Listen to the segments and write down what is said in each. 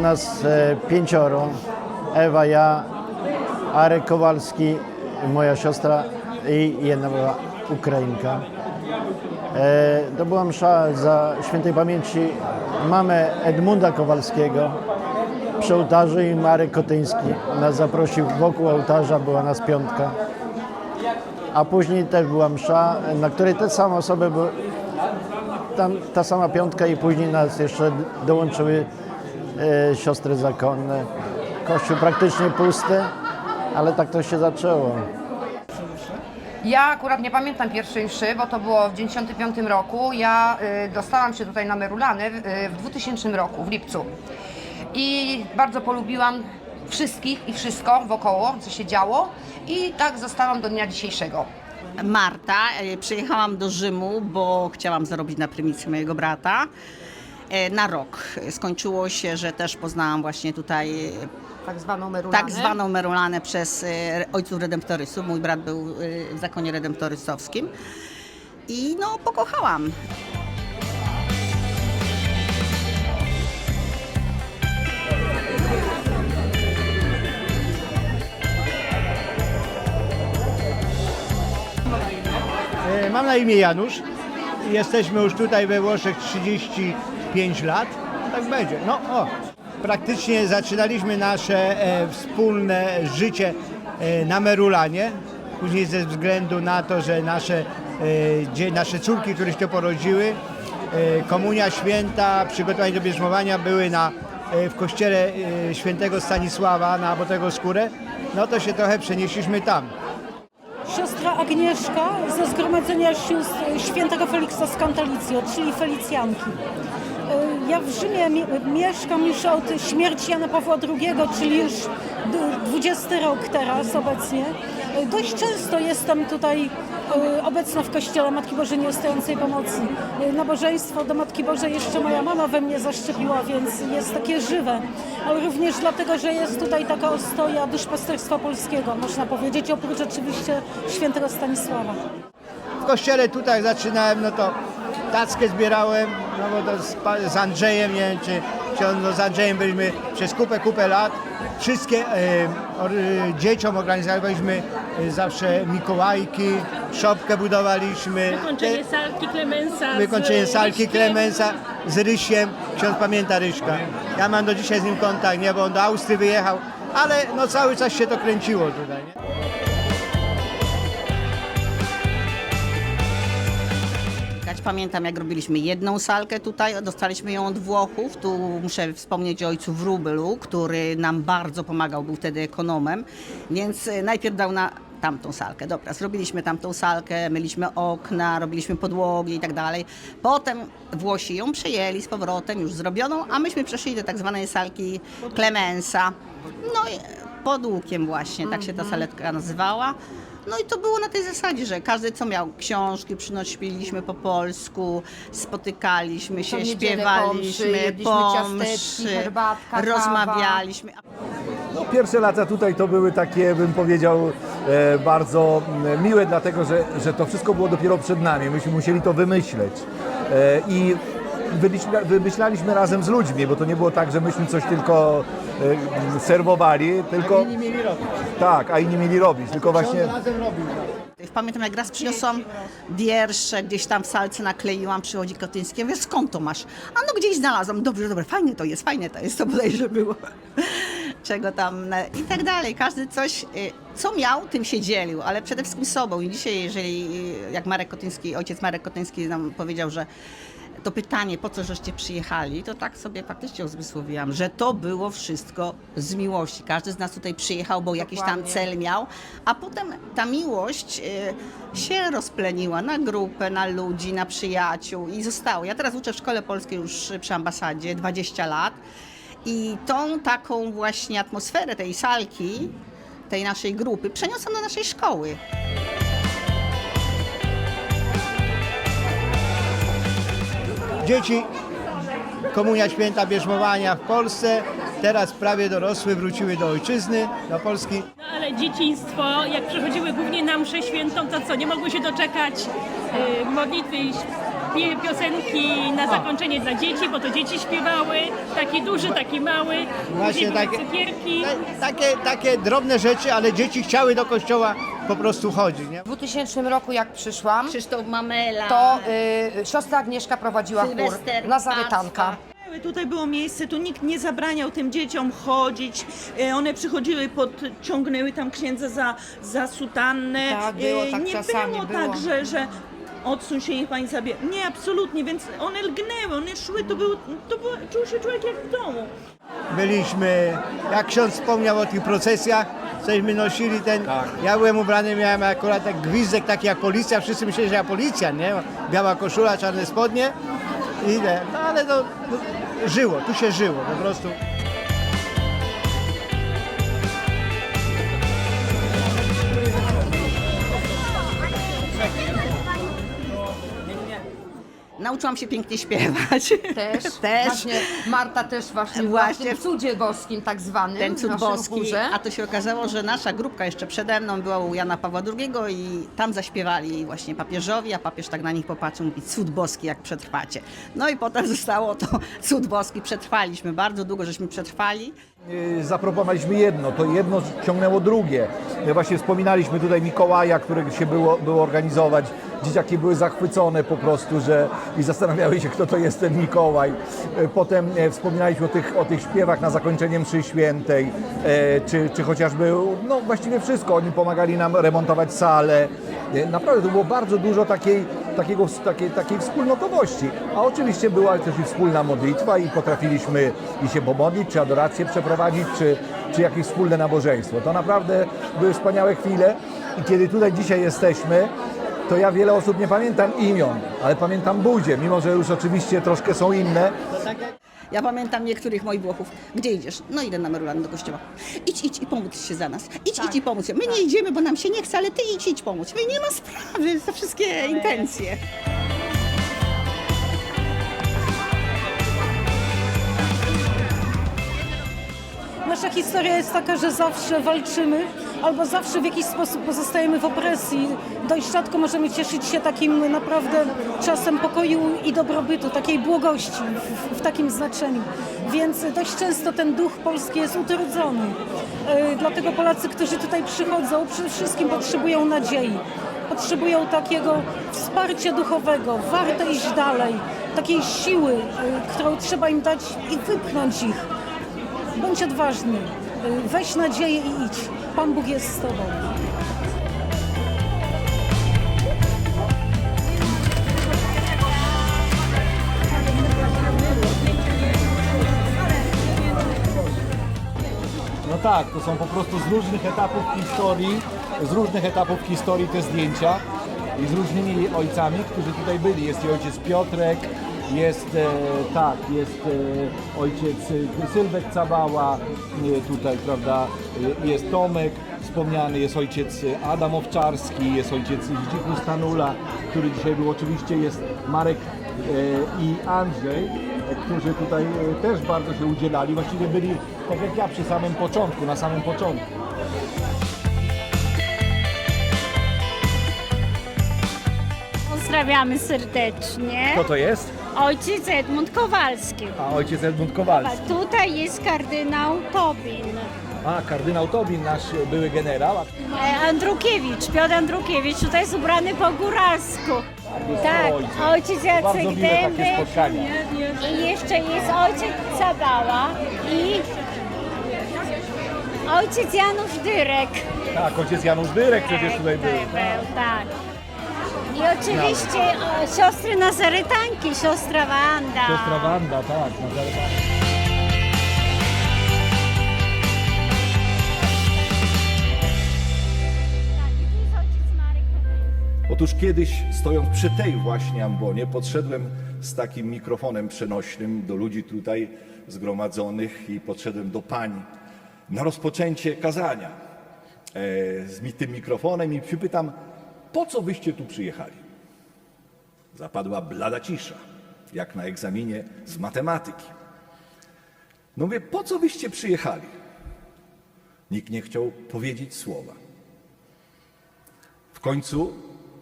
nas e, pięcioro. Ewa, ja, Arek Kowalski, moja siostra i jedna była Ukrainka. E, to była msza za świętej pamięci mamę Edmunda Kowalskiego przy ołtarzu i Marek Kotyński nas zaprosił wokół ołtarza, była nas piątka. A później też była msza, na której te same osoby były, tam ta sama piątka i później nas jeszcze dołączyły siostry zakonne. Kościół praktycznie pusty, ale tak to się zaczęło. Ja akurat nie pamiętam pierwszej mszy, bo to było w 1995 roku. Ja y, dostałam się tutaj na Merulany y, w 2000 roku, w lipcu. I bardzo polubiłam wszystkich i wszystko wokoło, co się działo. I tak zostałam do dnia dzisiejszego. Marta, e, przyjechałam do Rzymu, bo chciałam zarobić na prymicy mojego brata. E, Na rok. Skończyło się, że też poznałam właśnie tutaj e, Tak zwaną Merulanę. tak zwaną Merulanę przez e, ojców redemptorystów. Mój brat był w zakonie redemptorystowskim. I no, pokochałam. Mam na imię Janusz. Jesteśmy już tutaj we Włoszech 35 lat. Tak będzie. No o. Praktycznie zaczynaliśmy nasze e, wspólne życie e, na Merulanie. Później ze względu na to, że nasze, e, nasze córki, które się porodziły, e, komunia święta, przygotowania do bierzmowania były na, e, w kościele e, świętego Stanisława na Botego Skórę. No to się trochę przenieśliśmy tam. Siostra Agnieszka ze Zgromadzenia Sióstr Świętego Feliksa z Kantalicjo, czyli Felicjanki. Ja w Rzymie mi- mieszkam już od śmierci Jana Pawła II, czyli już d- 20 rok teraz obecnie. Dość często jestem tutaj y, obecna w Kościele Matki Bożej Nieustającej Pomocy. Nabożeństwo do Matki Bożej jeszcze moja mama we mnie zaszczepiła, więc jest takie żywe. Ale również dlatego, że jest tutaj taka ostoja duszpasterstwa polskiego, można powiedzieć, oprócz oczywiście świętego Stanisława. w kościele tutaj zaczynałem, no to tackę zbierałem, no bo to z, pa- z Andrzejem, nie wiem czy, czy on, no z Andrzejem byliśmy przez kupę, kupę lat. Wszystkie e, or, e, dzieciom organizowaliśmy e, zawsze Mikołajki, szopkę budowaliśmy. Wykończenie salki Klemensa. z Wykończenie salki Ryśkiem. Klemensa z Rysiem. Ksiądz pamięta Ryśka. Ja mam do dzisiaj z nim kontakt, nie, bo on do Austrii wyjechał, ale no cały czas się to kręciło tutaj. Nie? Pamiętam, jak robiliśmy jedną salkę tutaj, dostaliśmy ją od Włochów. Tu muszę wspomnieć o ojcu Wróbelu, który nam bardzo pomagał, był wtedy ekonomem, więc e, najpierw dał na tamtą salkę. Dobra, zrobiliśmy tamtą salkę, myliśmy okna, robiliśmy podłogi i tak dalej. Potem Włosi ją przejęli z powrotem, już zrobioną, a myśmy przeszli do tak zwanej salki Clemensa. No i pod łukiem właśnie, tak się ta saletka nazywała. No i to było na tej zasadzie, że każdy co miał książki, przynosiliśmy po polsku, spotykaliśmy się, śpiewaliśmy, jedliśmy po ciasteczki, mszy, herbatka, kawa. rozmawialiśmy. No, pierwsze lata tutaj to były takie, bym powiedział, e, bardzo miłe, dlatego że, że to wszystko było dopiero przed nami. Myśmy musieli to wymyśleć. E, I wymyśla, wymyślaliśmy razem z ludźmi, bo to nie było tak, że myśmy coś tylko serwowali, tylko. Inni mieli robić. Tak, a inni mieli robić. Tylko właśnie. Razem robił. Pamiętam jak raz przyniosłam wiersze, gdzieś tam w salce nakleiłam, przychodzi Katyński, ja mówię, skąd to masz? A no gdzieś znalazłam, dobrze, dobrze, fajne to jest, fajne to jest, to bodajże było. Czego tam e, i tak dalej. Każdy coś, e, co miał, tym się dzielił, ale przede wszystkim sobą. I dzisiaj, jeżeli, e, jak Marek Kotyński, ojciec Marek Kotyński nam powiedział, że to pytanie, po co żeście przyjechali, to tak sobie faktycznie uzmysłowiłam, że to było wszystko z miłości. Każdy z nas tutaj przyjechał, bo jakiś tam Dokładnie. cel miał, a potem ta miłość y, się rozpleniła na grupę, na ludzi, na przyjaciół i zostało. Ja teraz uczę w szkole polskiej już przy ambasadzie 20 lat i tą taką właśnie atmosferę tej salki, tej naszej grupy przeniosłam do naszej szkoły. Dzieci, komunia święta bierzmowania w Polsce, teraz prawie dorosłe wróciły do ojczyzny, do Polski. No, ale dzieciństwo, jak przechodziły głównie na mszę świętą, to co, nie mogły się doczekać y, modlitwy piosenki na zakończenie dla dzieci, bo to dzieci śpiewały, taki duży, taki mały, Właśnie takie, cukierki. ta- takie, takie drobne rzeczy, ale dzieci chciały do kościoła po prostu chodzić. Nie? W 2000 roku jak przyszłam, Krzysztof Mamela. to y, siostra Agnieszka prowadziła chór Sylwester Nazaretanka. Tutaj było miejsce, tu nikt nie zabraniał tym dzieciom chodzić. E, One przychodziły, podciągnęły tam księdza za, za sutannę. Tak, było E, tak nie czasami, było, było. tak, że, że odsuń się, niech pani zabie. Nie, absolutnie, więc one lgnęły, one szły, to był, to był, czuł się człowiek jak w domu. Byliśmy, jak ksiądz wspomniał o tych procesjach, cośmy nosili ten, Tak. ja byłem ubrany, miałem akurat tak gwizdek taki jak policja, wszyscy myśleli, że ja policjant, nie? Biała koszula, czarne spodnie i no ale to no, żyło, tu się żyło po prostu. Nauczyłam się pięknie śpiewać. Też, Też. Właśnie Marta też właśnie, Właśnie. w tym cudzie boskim tak zwanym, Ten cud boski, chórze. a to się okazało, że nasza grupka jeszcze przede mną była u Jana Pawła II i tam zaśpiewali właśnie papieżowi, a papież tak na nich popatrzył, mówi cud boski, jak przetrwacie. No i potem zostało to cud boski, przetrwaliśmy, bardzo długo żeśmy przetrwali. Yy, Zaproponowaliśmy jedno, to jedno ciągnęło drugie. Właśnie wspominaliśmy tutaj Mikołaja, którego się było, było organizować. Dzieciaki były zachwycone po prostu, że i zastanawiały się, kto to jest ten Mikołaj. Yy, Potem e, wspominaliśmy o tych, o tych śpiewach na zakończenie mszy świętej, czy, czy chociażby, no właściwie wszystko. Oni pomagali nam remontować salę. Naprawdę to było bardzo dużo takiej, takiego, takiej, takiej wspólnotowości. A oczywiście była też i wspólna modlitwa i potrafiliśmy i się pomodlić, czy adorację przeprowadzić, czy, czy jakieś wspólne nabożeństwo. To naprawdę były wspaniałe chwile i kiedy tutaj dzisiaj jesteśmy, to ja wiele osób nie pamiętam imion, ale pamiętam budzie, mimo że już oczywiście troszkę są inne. Ja pamiętam niektórych moich Włochów. Gdzie idziesz? No idę na Merulany do kościoła. Idź, idź i pomódl się za nas. Idź, idź i pomódl się. My nie idziemy, bo nam się nie chce, ale ty idź, idź pomóc. My nie ma sprawy, za wszystkie intencje. Nasza historia jest taka, że zawsze walczymy albo zawsze w jakiś sposób pozostajemy w opresji. Dość rzadko możemy cieszyć się takim naprawdę czasem pokoju i dobrobytu, takiej błogości w, w takim znaczeniu. Więc dość często ten duch polski jest utrudzony. Yy, Dlatego Polacy, którzy tutaj przychodzą, przede wszystkim potrzebują nadziei. Potrzebują takiego wsparcia duchowego, warto iść dalej, takiej siły, yy, którą trzeba im dać i wypchnąć ich. Bądź odważny, weź nadzieję i idź. Pan Bóg jest z Tobą. No tak, to są po prostu z różnych etapów historii, z różnych etapów historii te zdjęcia i z różnymi ojcami, którzy tutaj byli. Jest i ojciec Piotrek, jest e, tak, jest e, ojciec Sylwek Cabała, e, tutaj, prawda, e, jest Tomek wspomniany, jest ojciec Adam Owczarski, jest ojciec Zdzisław Stanula, który dzisiaj był oczywiście, jest Marek e, i Andrzej, e, którzy tutaj e, też bardzo się udzielali. Właściwie byli, tak jak ja, przy samym początku, na samym początku. Pozdrawiamy serdecznie. Kto to jest? Ojciec Edmund Kowalski. A ojciec Edmund Kowalski. A tutaj jest kardynał Tobin. A, kardynał Tobin, nasz były generał. A E, Andrukiewicz, Piotr Andrukiewicz, tutaj jest ubrany po góralsku. Tak, ojciec. ojciec Jacek Bardzo miłe takie Dębek. spotkania. I jeszcze jest ojciec Cabała i ojciec Janusz Dyrek. Tak, ojciec Janusz Dyrek przecież tutaj był. Był, tak. I oczywiście o, siostry Nazaretanki, siostra Wanda. Siostra Wanda, tak. Nazaretanka. Tak. Otóż kiedyś, stojąc przy tej właśnie ambonie, podszedłem z takim mikrofonem przenośnym do ludzi tutaj zgromadzonych i podszedłem do pań na rozpoczęcie kazania e, z mi- tym mikrofonem i przypytam, po co wyście tu przyjechali? Zapadła blada cisza, jak na egzaminie z matematyki. No mówię, po co wyście przyjechali? Nikt nie chciał powiedzieć słowa. W końcu,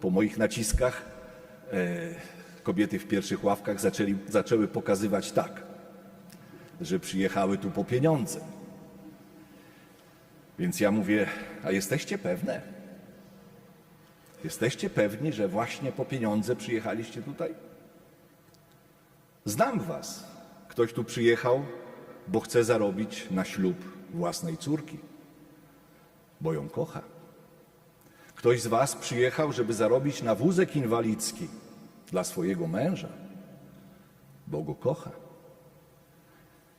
po moich naciskach, e, kobiety w pierwszych ławkach zaczęli, zaczęły pokazywać tak, że przyjechały tu po pieniądze. Więc ja mówię, a jesteście pewne? Jesteście pewni, że właśnie po pieniądze przyjechaliście tutaj? Znam was. Ktoś tu przyjechał, bo chce zarobić na ślub własnej córki, bo ją kocha. Ktoś z was przyjechał, żeby zarobić na wózek inwalidzki dla swojego męża, bo go kocha.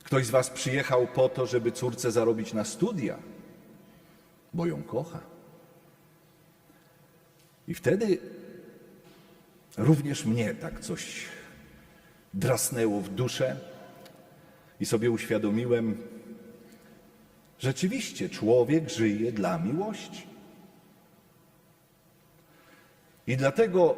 Ktoś z was przyjechał po to, żeby córce zarobić na studia, bo ją kocha. I wtedy również mnie tak coś drasnęło w duszę i sobie uświadomiłem, rzeczywiście człowiek żyje dla miłości. I dlatego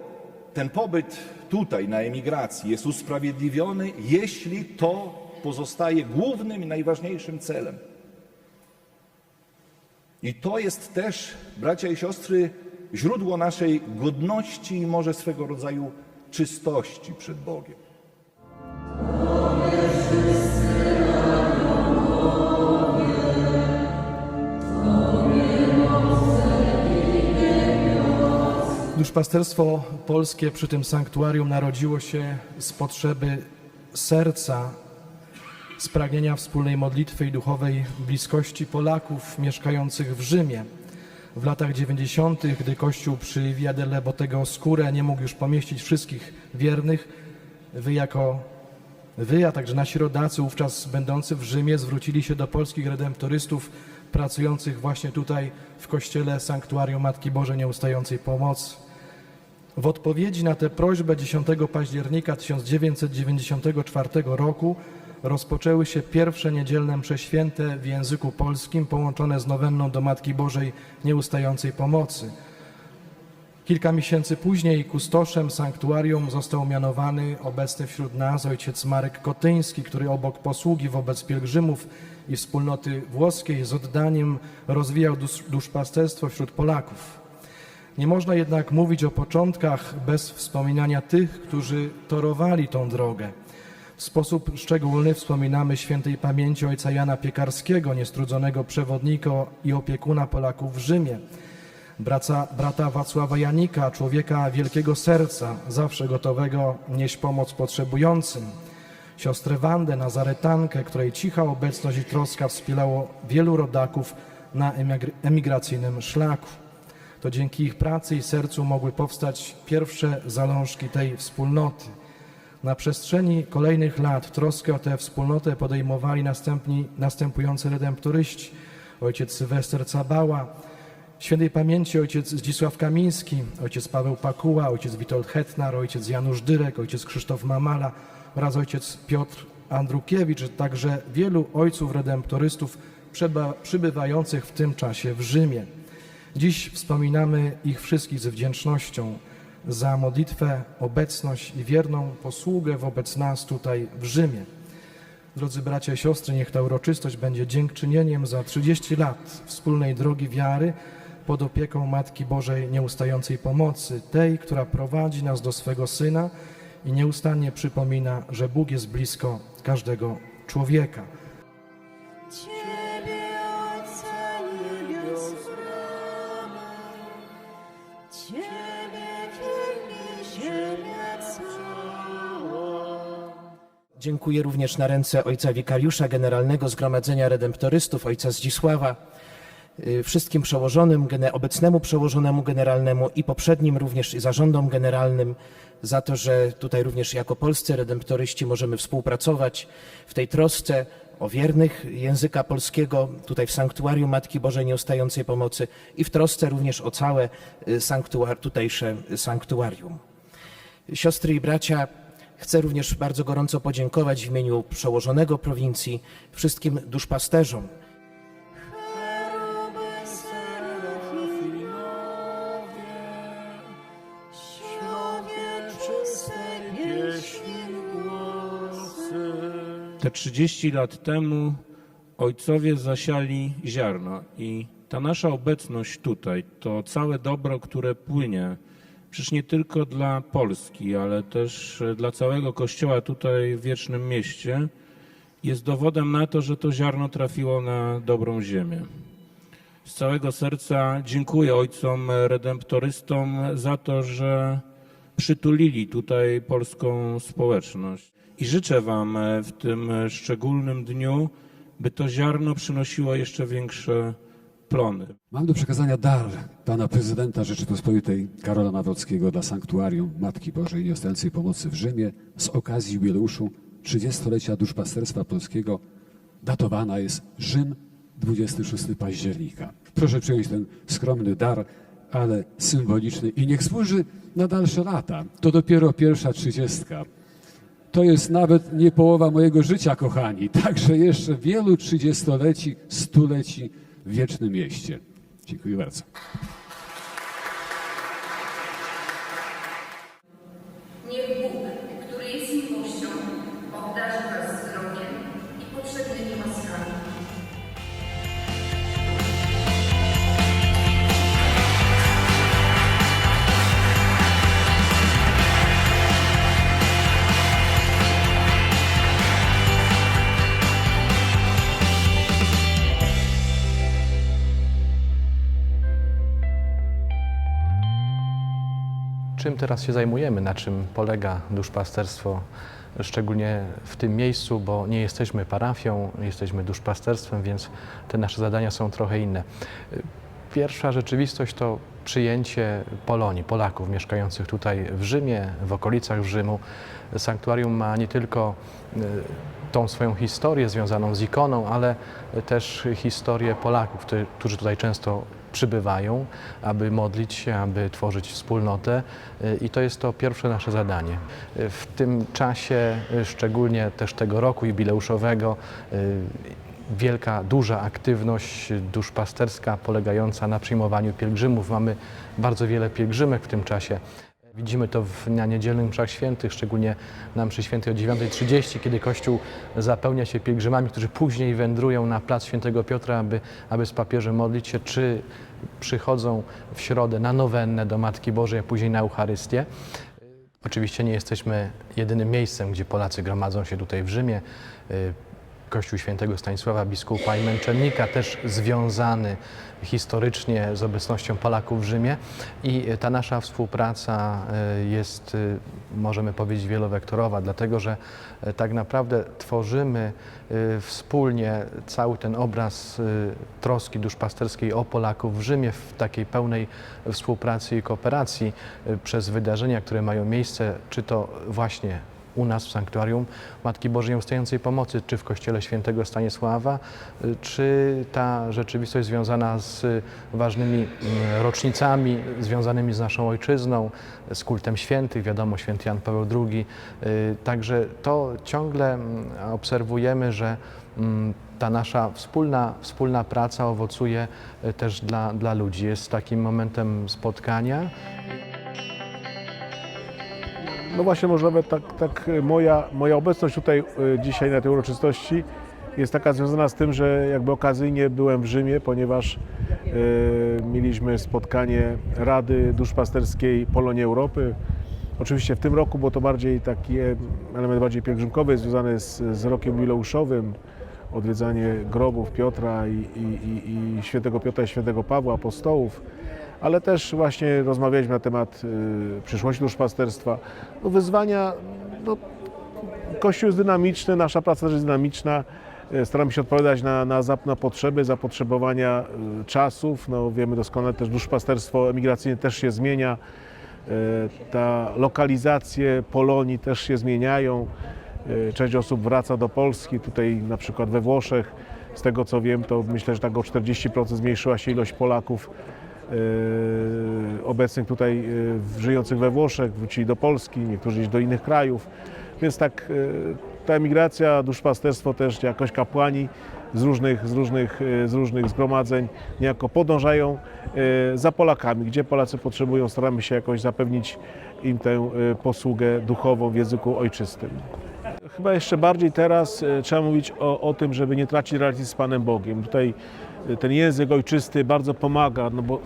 ten pobyt tutaj na emigracji jest usprawiedliwiony, jeśli to pozostaje głównym i najważniejszym celem. I to jest też, bracia i siostry, źródło naszej godności i może swego rodzaju czystości przed Bogiem. Duszpasterstwo polskie przy tym sanktuarium narodziło się z potrzeby serca, z pragnienia wspólnej modlitwy i duchowej bliskości Polaków mieszkających w Rzymie. W latach 90., gdy Kościół przy Via delle Bottego Oscure nie mógł już pomieścić wszystkich wiernych, wy jako wy, a także nasi rodacy wówczas będący w Rzymie zwrócili się do polskich redemptorystów pracujących właśnie tutaj w kościele Sanktuarium Matki Bożej Nieustającej Pomocy. W odpowiedzi na tę prośbę 10 października 1994 roku rozpoczęły się pierwsze niedzielne msze święte w języku polskim połączone z nowenną do Matki Bożej Nieustającej Pomocy. Kilka miesięcy później kustoszem sanktuarium został mianowany obecny wśród nas ojciec Marek Kotyński, który obok posługi wobec pielgrzymów i wspólnoty włoskiej z oddaniem rozwijał dusz, duszpasterstwo wśród Polaków. Nie można jednak mówić o początkach bez wspominania tych, którzy torowali tą drogę. W sposób szczególny wspominamy świętej pamięci ojca Jana Piekarskiego, niestrudzonego przewodnika i opiekuna Polaków w Rzymie. Braca, brata Wacława Janika, człowieka wielkiego serca, zawsze gotowego nieść pomoc potrzebującym. Siostrę Wandę, Nazaretankę, której cicha obecność i troska wspierało wielu rodaków na emigr- emigracyjnym szlaku. To dzięki ich pracy i sercu mogły powstać pierwsze zalążki tej wspólnoty. Na przestrzeni kolejnych lat troskę o tę wspólnotę podejmowali następni, następujący redemptoryści. Ojciec Sylwester Cabała, świętej pamięci ojciec Zdzisław Kamiński, ojciec Paweł Pakuła, ojciec Witold Hetnar, ojciec Janusz Dyrek, ojciec Krzysztof Mamala oraz ojciec Piotr Andrukiewicz, także wielu ojców redemptorystów przybywających w tym czasie w Rzymie. Dziś wspominamy ich wszystkich z wdzięcznością za modlitwę, obecność i wierną posługę wobec nas tutaj w Rzymie. Drodzy bracia i siostry, niech ta uroczystość będzie dziękczynieniem za 30 lat wspólnej drogi wiary pod opieką Matki Bożej Nieustającej Pomocy, tej, która prowadzi nas do swego Syna i nieustannie przypomina, że Bóg jest blisko każdego człowieka. Dziękuję również na ręce ojca wikariusza generalnego Zgromadzenia Redemptorystów, ojca Zdzisława, y, wszystkim przełożonym, obecnemu przełożonemu generalnemu i poprzednim również zarządom generalnym za to, że tutaj również jako polscy redemptoryści możemy współpracować w tej trosce o wiernych języka polskiego tutaj w Sanktuarium Matki Bożej Nieustającej Pomocy i w trosce również o całe y, sanktuar, tutejsze sanktuarium. Siostry i bracia, chcę również bardzo gorąco podziękować w imieniu przełożonego prowincji wszystkim duszpasterzom. Te 30 lat temu ojcowie zasiali ziarno i ta nasza obecność tutaj, to całe dobro, które płynie przecież nie tylko dla Polski, ale też e, dla całego Kościoła tutaj w Wiecznym Mieście, jest dowodem na to, że to ziarno trafiło na dobrą ziemię. Z całego serca dziękuję ojcom redemptorystom za to, że przytulili tutaj polską społeczność. I życzę Wam e, w tym szczególnym dniu, by to ziarno przynosiło jeszcze większe plony. Mam do przekazania dar pana prezydenta Rzeczypospolitej Karola Nawrockiego dla Sanktuarium Matki Bożej Nieostającej Pomocy w Rzymie z okazji jubileuszu 30-lecia duszpasterstwa polskiego. Datowana jest Rzym 26 października. Proszę przyjąć ten skromny dar, ale symboliczny i niech służy na dalsze lata. To dopiero pierwsza trzydziestka. To jest nawet nie połowa mojego życia, kochani. Także jeszcze wielu trzydziestoleci, stuleci w wiecznym mieście. Dziękuję bardzo. Czym teraz się zajmujemy, na czym polega duszpasterstwo, szczególnie w tym miejscu, bo nie jesteśmy parafią, jesteśmy duszpasterstwem, więc te nasze zadania są trochę inne. Pierwsza rzeczywistość to przyjęcie Polonii, Polaków mieszkających tutaj w Rzymie, w okolicach Rzymu. Sanktuarium ma nie tylko y, tą swoją historię związaną z ikoną, ale też historię Polaków, którzy tutaj często przybywają, aby modlić się, aby tworzyć wspólnotę y, i to jest to pierwsze nasze zadanie. Y, W tym czasie, y, szczególnie też tego roku jubileuszowego, wielka, duża aktywność duszpasterska polegająca na przyjmowaniu pielgrzymów. Mamy bardzo wiele pielgrzymek w tym czasie. Widzimy to w, na niedzielnych mszach świętych, szczególnie na mszy świętej o 9.30, kiedy Kościół zapełnia się pielgrzymami, którzy później wędrują na plac świętego Piotra, aby, aby z papieżem modlić się, czy przychodzą w środę na nowennę do Matki Bożej, a później na Eucharystię. Oczywiście nie jesteśmy jedynym miejscem, gdzie Polacy gromadzą się tutaj w Rzymie. Kościół świętego Stanisława, biskupa i męczennika, też związany historycznie z obecnością Polaków w Rzymie. I ta nasza współpraca y, jest, y, możemy powiedzieć, wielowektorowa, dlatego że y, tak naprawdę tworzymy wspólnie cały ten obraz troski duszpasterskiej o Polaków w Rzymie w takiej pełnej współpracy i kooperacji przez wydarzenia, które mają miejsce, czy to właśnie u nas w Sanktuarium Matki Bożej Nieustającej Pomocy, czy w Kościele Świętego Stanisława, y, czy ta rzeczywistość związana z ważnymi mm, rocznicami związanymi z naszą ojczyzną, z kultem świętych, wiadomo, święty Jan Paweł II. Y, Także to ciągle mm, obserwujemy, że mm, ta nasza wspólna, wspólna praca owocuje y, też dla, dla ludzi. Jest takim momentem spotkania. No właśnie, może nawet tak, tak moja, moja obecność tutaj y, dzisiaj na tej uroczystości jest taka związana z tym, że jakby okazyjnie byłem w Rzymie, ponieważ y, mieliśmy spotkanie Rady Duszpasterskiej Polonii Europy. Oczywiście w tym roku było to bardziej taki e, element bardziej pielgrzymkowy, związany z, z rokiem jubileuszowym, odwiedzanie grobów Piotra i, i, i, i świętego Piotra i świętego Pawła, apostołów ale też właśnie rozmawialiśmy na temat y, przyszłości duszpasterstwa. No, wyzwania, no, Kościół jest dynamiczny, nasza praca też jest dynamiczna. Y, Staramy się odpowiadać na, na, zap- na potrzeby, zapotrzebowania y, czasów. No, wiemy doskonale też duszpasterstwo emigracyjne też się zmienia. Ta lokalizacje Polonii też się zmieniają. Część osób wraca do Polski, tutaj na przykład we Włoszech. Z tego co wiem, to myślę, że tak o 40% zmniejszyła się ilość Polaków obecnych tutaj e, żyjących we Włoszech, wrócili do Polski, niektórzy gdzieś do innych krajów. Więc tak e, ta emigracja, duszpasterstwo też jakoś kapłani z różnych, z różnych, e, z różnych zgromadzeń niejako podążają e, za Polakami. Gdzie Polacy potrzebują, staramy się jakoś zapewnić im tę e, posługę duchową w języku ojczystym. Chyba jeszcze bardziej teraz e, trzeba mówić o, o tym, żeby nie tracić relacji z Panem Bogiem. Tutaj e, ten język ojczysty bardzo pomaga, no bo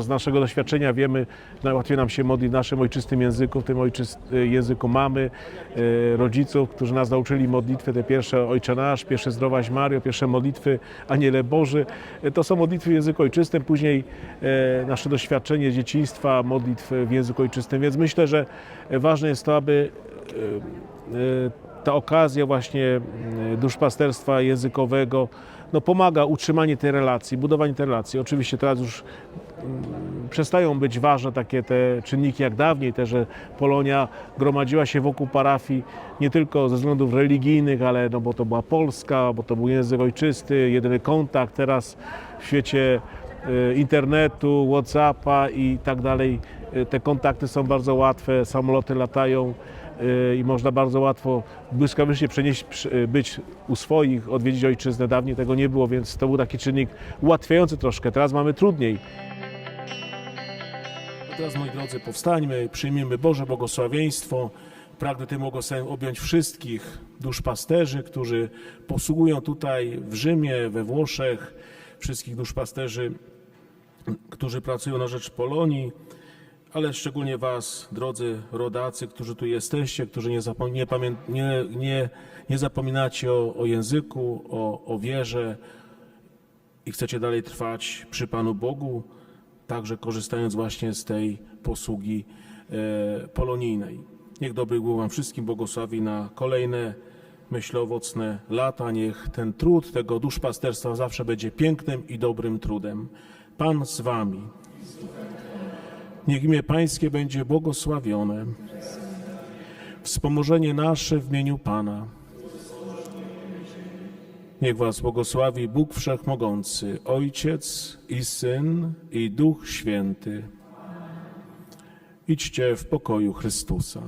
Z naszego doświadczenia wiemy, najłatwiej nam się modlić w naszym ojczystym języku, w tym ojczys- języku mamy, e, rodziców, którzy nas nauczyli modlitwy, te pierwsze Ojcze Nasz, pierwsze Zdrowaś Mario, pierwsze modlitwy Aniele Boży. E, To są modlitwy w języku ojczystym, później e, nasze doświadczenie dzieciństwa, modlitw w języku ojczystym, więc myślę, że ważne jest to, aby e, e, ta okazja właśnie e, duszpasterstwa językowego no, pomaga utrzymanie tej relacji, budowanie tej relacji. Oczywiście teraz już mm, przestają być ważne takie te czynniki jak dawniej, te, że Polonia gromadziła się wokół parafii nie tylko ze względów religijnych, ale no, bo to była Polska, bo to był język ojczysty, jedyny kontakt. Teraz w świecie internetu, Whatsappa i tak dalej te kontakty są bardzo łatwe, samoloty latają i można bardzo łatwo błyskawicznie przenieść, przy- być u swoich, odwiedzić ojczyznę. Dawniej tego nie było, więc to był taki czynnik ułatwiający troszkę. Teraz mamy trudniej. Teraz, moi drodzy, powstańmy, przyjmijmy Boże błogosławieństwo. Pragnę tym błogosławieństwem objąć wszystkich duszpasterzy, którzy posługują tutaj w Rzymie, we Włoszech, wszystkich duszpasterzy, którzy pracują na rzecz Polonii, ale szczególnie Was, drodzy rodacy, którzy tu jesteście, którzy nie, zapom- nie, nie, nie, nie zapominacie o, o języku, o, o wierze i chcecie dalej trwać przy Panu Bogu, także korzystając właśnie z tej posługi e, polonijnej. Niech dobry Bóg Wam wszystkim błogosławi na kolejne, myślę, owocne lata. Niech ten trud tego duszpasterstwa zawsze będzie pięknym i dobrym trudem. Pan z Wami. Niech imię Pańskie będzie błogosławione. Wspomożenie nasze w imieniu Pana. Niech Was błogosławi Bóg Wszechmogący, Ojciec i Syn i Duch Święty. Idźcie w pokoju Chrystusa.